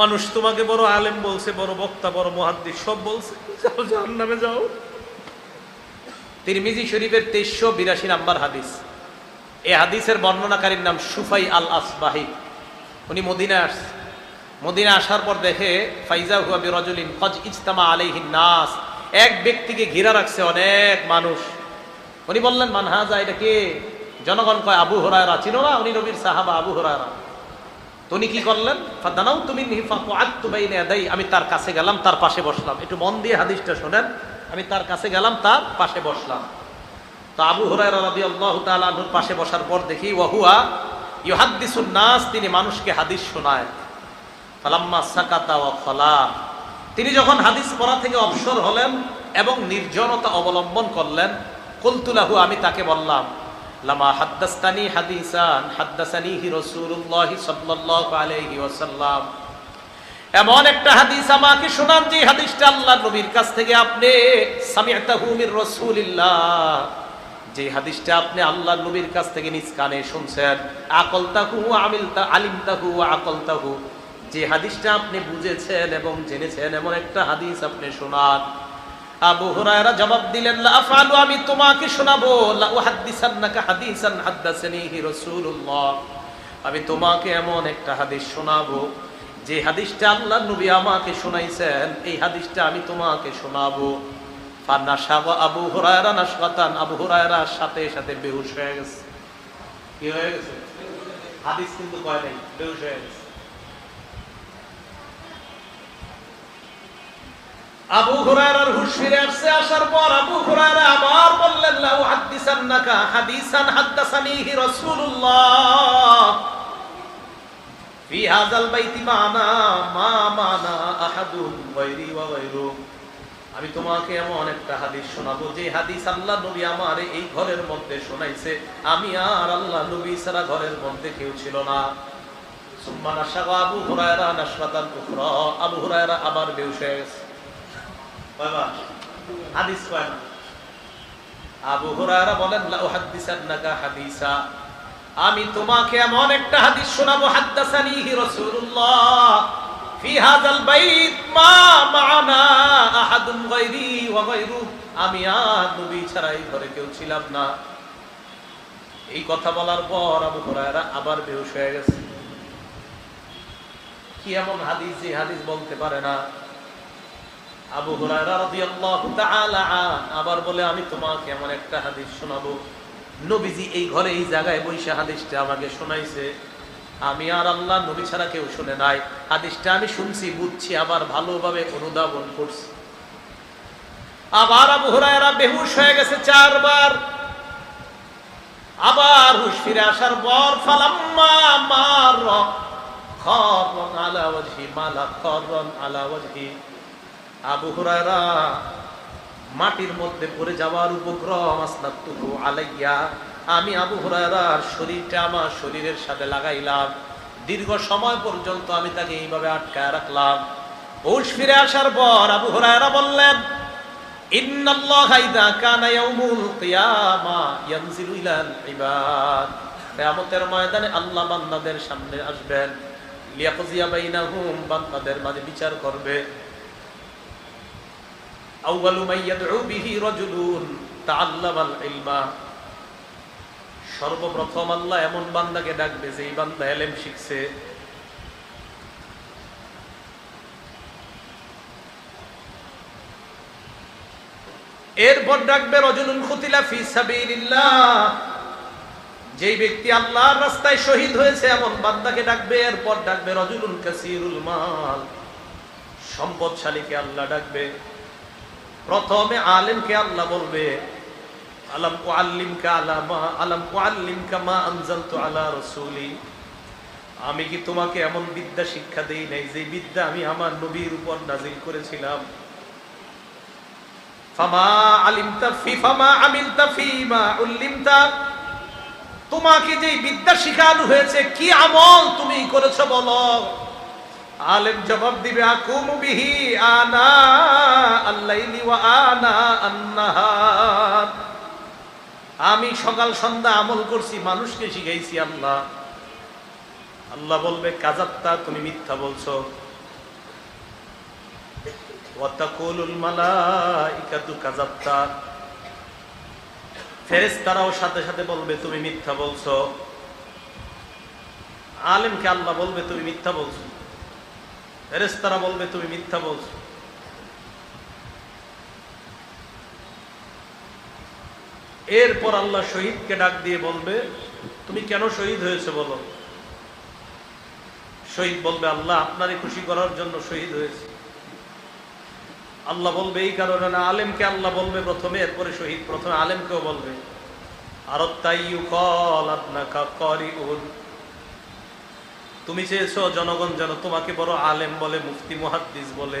মানুষ তোমাকে বড় আলেম বলছে, বড় বক্তা, বড় মহাদ্দিস, সব বলছে। যাও নামে যাও। তিরমিজি শরীফের তেইশশো বিরাশি নাম্বার হাদিস। এই হাদিসের বর্ণনাকারীর নাম সুফাই আল আসবাহি উনি মদিনায় আসছে মদিনা আসার পর দেখে, ফাইজা হুয়া বিরজুলিন ফজ ইজতামা আলাইহিন নাস। এক ব্যক্তিকে ঘিরা রাখছে অনেক মানুষ। উনি বললেন মানহাজা এটা কে? জনগণ কয়, আবু হরায়রা। চিনো না? উনি নবীর সাহাবা, আবু হরায়রা। উনি কি করলেন? ফাদানাও তুমি আমি তার কাছে গেলাম, তার পাশে বসলাম। একটু মন দিয়ে হাদিসটা শোনেন। আমি তার কাছে গেলাম, তার পাশে বসলাম। তো আবু হুরায়রা রাদিয়াল্লাহু তাআলা আনহুর পাশে বসার পর দেখি ওয়াহুয়া ইউহাদ্দিসুন নাস, তিনি মানুষকে হাদিস শোনায়। ফালাম্মা সাকাতা ওয়া খলা। তিনি যখন হাদিস পড়া থেকে অবসর হলেন এবং নির্জনতা অবলম্বন করলেন কুলতুলাহু আমি তাকে বললাম লামা হাদিসান, হাদ্দাসানিহি রাসূলুল্লাহি সাল্লাল্লাহু আলাইহি ওয়াসাল্লাম। এমন একটা হাদিস আমাকে শোনান, যে হাদিসটা আল্লাহ নবীর কাছ থেকে আপনি সামিআতাহু মির রাসূলিল্লাহ। যে হাদিসটা আপনি আল্লাহ নবীর কাছ থেকে নিজ কানে শুনছেন, আকলতাহু আমিলতা, আলিমতাহু আকলতাহু। যে হাদিসটা আপনি বুঝেছেন এবং জেনেছেন, এমন একটা হাদিস আপনি শোনান আবু হুরায়রা জবাব দিলেন আফআলু, আমি তোমাকে শোনাবো। লা উহাদ্দিসান্নাকা হাদিসান হাদ্দাসানিহি রাসূলুল্লাহ। আমি তোমাকে এমন একটা হাদিস শোনাবো, যে হাদিসটা আল্লাহ নবী আমাকে শোনাইছেন, এই হাদিসটা আমি তোমাকে শোনাবো। আবু হুরায়রা নাশকাতান আবু হুরায়রা সাথে সাথে বেহুশ হয়ে গেছে। কি হয়ে গেছে? হাদিস কিন্তু কয় নাই, বেহুশ হয়ে গেছে। আবু হুরায়রার হুশ ফিরে আসছে, আসার পর আবু হুরায়রা আবার বললেন লা উহাদ্দিসান্নাকা হাদিসান হাদ্দাসানিহি রাসূলুল্লাহ। ফি হাযাল বাইতি মানা, মা মানা আহাদুন গায়রি ওয়া গায়রু। আমি তোমাকে এমন একটা হাদিস শোনাবো, যে হাদিস আল্লাহ নবী আমার এই ঘরের মধ্যে শোনাইছে। আমি আর আল্লাহ নবী ছাড়া ঘরের মধ্যে কেউ ছিল না। সুম্মা নাশাগা আবু হুরায়রা নাশরাতান আবু হুরায়রা আবার হয়ে গেছে। আবু হুরায়রা বলেন, লা উহাদ্দিসান্নাকা হাদিসা। আমি তোমাকে এমন একটা হাদিস শোনাবো, হাদ্দাসানিহি রাসূলুল্লাহ। ফি হাযাল বাইত মা মা'ানা আহাদুন গায়রি ওয়া গায়রু আমি আর নবী ছাড়া এই ঘরে কেউ ছিলাম না। এই কথা বলার পর আবু হুরায়রা আবার বেহুশ হয়ে গেছে। কি এমন হাদিস যে হাদিস বলতে পারে না? আবু আবার বলে, আমি তোমাকে এমন একটা হাদিস শোনাবো। নবীজি এই ঘরে, এই জায়গায় বৈশা হাদিসটা আমাকে শোনাইছে। আমি আর আল্লাহ নবী ছাড়া কেউ শুনে নাই। হাদিসটা আমি শুনছি, বুঝছি, আবার ভালোভাবে অনুধাবন করছি। আবার আবু হুরায়রা বেহুশ হয়ে গেছে চারবার। আবার হুশ ফিরে আসার পর, ফালাম্মা মার খরন আলা মালা খরন আলা আবু হুরায়রা মাটির মধ্যে পড়ে যাওয়ার উপক্রম আসনাতুহু আলাইয়া আমি আবু হুরায়রার শরীরটা আমার শরীরের সাথে লাগাইলাম। দীর্ঘ সময় পর্যন্ত আমি তাকে এইভাবে আটকায় রাখলাম। হুশ ফিরে আসার পর আবু হুরায়রা বললেন কিয়ামতের ময়দানে আল্লাহ বান্দাদের সামনে আসবেন। লিয়াকজিয়া বাইনাহুম, বান্দাদের মাঝে বিচার করবে আউয়ালু মান ইয়াদউ বিহি রাজুলুন তাআল্লামাল ইলমা সর্বপ্রথম আল্লাহ এমন বান্দাকে ডাকবে যে এই বান্দা এলেম শিখছে। এরপর ডাকবে, রজুলুন খুতিলা ফি যেই ব্যক্তি আল্লাহর রাস্তায় শহীদ হয়েছে, এমন বান্দাকে ডাকবে, এরপর ডাকবে, রজুলুন কাসিরুল মাল। সম্পদশালীকে আল্লাহ ডাকবে। প্রথমে আলেমকে আল্লাহ বলবে আমি কি তোমাকে এমন বিদ্যা শিক্ষা দেই নাই যে বিদ্যা আমি আমার নবীর উপর নাজিল করেছিলাম? তোমাকে যে বিদ্যা শিখানো হয়েছে, কি আমল তুমি করেছ বলো? আলেম জবাব দিবে, আকুমু বিহি আনা আল্লাইলি ওয়া আনা আন্নাহার। আমি সকাল সন্ধ্যা আমল করছি, মানুষকে শিখাইছি আল্লাহ। আল্লাহ বলবে, কাজাত্তা, তুমি মিথ্যা বলছো। ওয়াতাকুলুল মালাইকাতু কাযাবতা ফেরেশতারাও সাথে সাথে বলবে, তুমি মিথ্যা বলছো। আলেমকে আল্লাহ বলবে, তুমি মিথ্যা বলছো। ফেরেশতারা বলবে, তুমি মিথ্যা বলছো। এরপর আল্লাহ শহীদকে ডাক দিয়ে বলবে, তুমি কেন শহীদ হয়েছে বলো? শহীদ বলবে, আল্লাহ আপনারই খুশি করার জন্য শহীদ হয়েছে। আল্লাহ বলবে, এই কারণে না, আলেমকে আল্লাহ বলবে প্রথমে, এরপরে শহীদ। প্রথমে আলেমকেও বলবে, আর তাই কল আপনাকা করি তুমি চেয়েছো জনগণ যেন তোমাকে বড় আলেম বলে মুফতি মুহাদ্দিস বলে।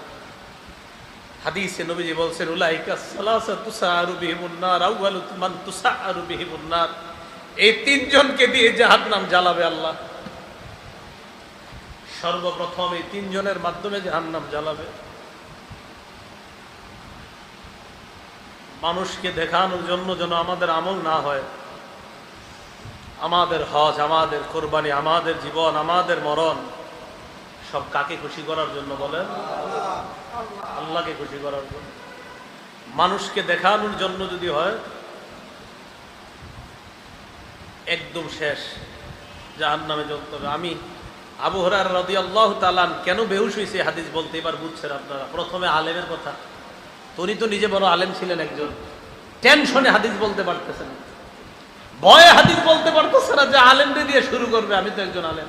হাদিসে নবীজি বলছেন, উলাইকা সালাসা তুসারু বিহিমুন নার, আউয়ালু মান তুসারু বিহিমুন নার। এই তিনজনকে দিয়ে জাহান্নাম জ্বালাবে আল্লাহ। সর্বপ্রথম এই তিনজনের মাধ্যমে জাহান্নাম জ্বালাবে। মানুষকে দেখানোর জন্য যেন আমাদের আমল না হয়। আমাদের হজ, আমাদের কোরবানি, আমাদের জীবন, আমাদের মরণ। সব কাকে খুশি করার জন্য বলেন? আল্লাহকে খুশি করার জন্য। মানুষকে দেখানোর জন্য যদি হয়, একদম শেষ। জাহান নামে হবে আমি আবু হরার রদি আল্লাহ তালান কেন বেহুশ হয়েছে হাদিস বলতে এবার বুঝছেন আপনারা। প্রথমে আলেমের কথা। উনি তো নিজে বড় আলেম ছিলেন একজন। টেনশনে হাদিস বলতে পারতেছেন। ভয়ে হাদিস বলতে পারতেছে না যে আলেমদের দিয়ে শুরু করবে। আমি তো একজন আলেম।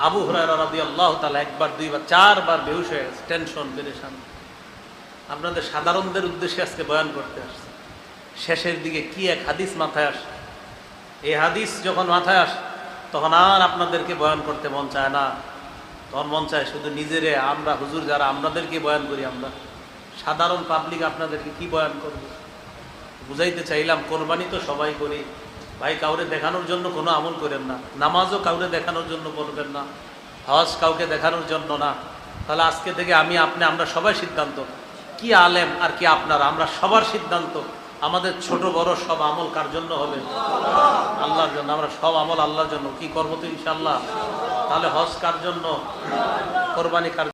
আবু হুরায়রা রাদিয়াল্লাহু তাআলা একবার, দুইবার, চারবার বেহুশ হয়ে গেছে, টেনশন আপনাদের সাধারণদের উদ্দেশ্যে আজকে বয়ান করতে আসছে। শেষের দিকে কি এক হাদিস মাথায় আসে? এই হাদিস যখন মাথায় আসে, তখন আর আপনাদেরকে বয়ান করতে মন চায় না। তখন মন চায় শুধু নিজেরে, আমরা হুজুর যারা আমাদেরকে বয়ান করি আমরা। সাধারণ পাবলিক আপনাদেরকে কি বয়ান করবে? বুঝাইতে চাইলাম, কোরবানি তো সবাই করি। ভাই, কাউরে দেখানোর জন্য কোনো আমল করেন না। নামাজও কাউরে দেখানোর জন্য বলবেন না। হজ কাউকে দেখানোর জন্য না। তাহলে আজকে থেকে আমি, আপনি, আমরা সবাই সিদ্ধান্ত। কি আলেম আর কি আপনারা? আমরা সবার সিদ্ধান্ত। আমাদের ছোট, বড় সব আমল কার জন্য হবে? আল্লাহর জন্য। আমরা সব আমল আল্লাহর জন্য। কি করব তো ইনশাল্লাহ তাহলে হজ কার জন্য? কোরবানি কার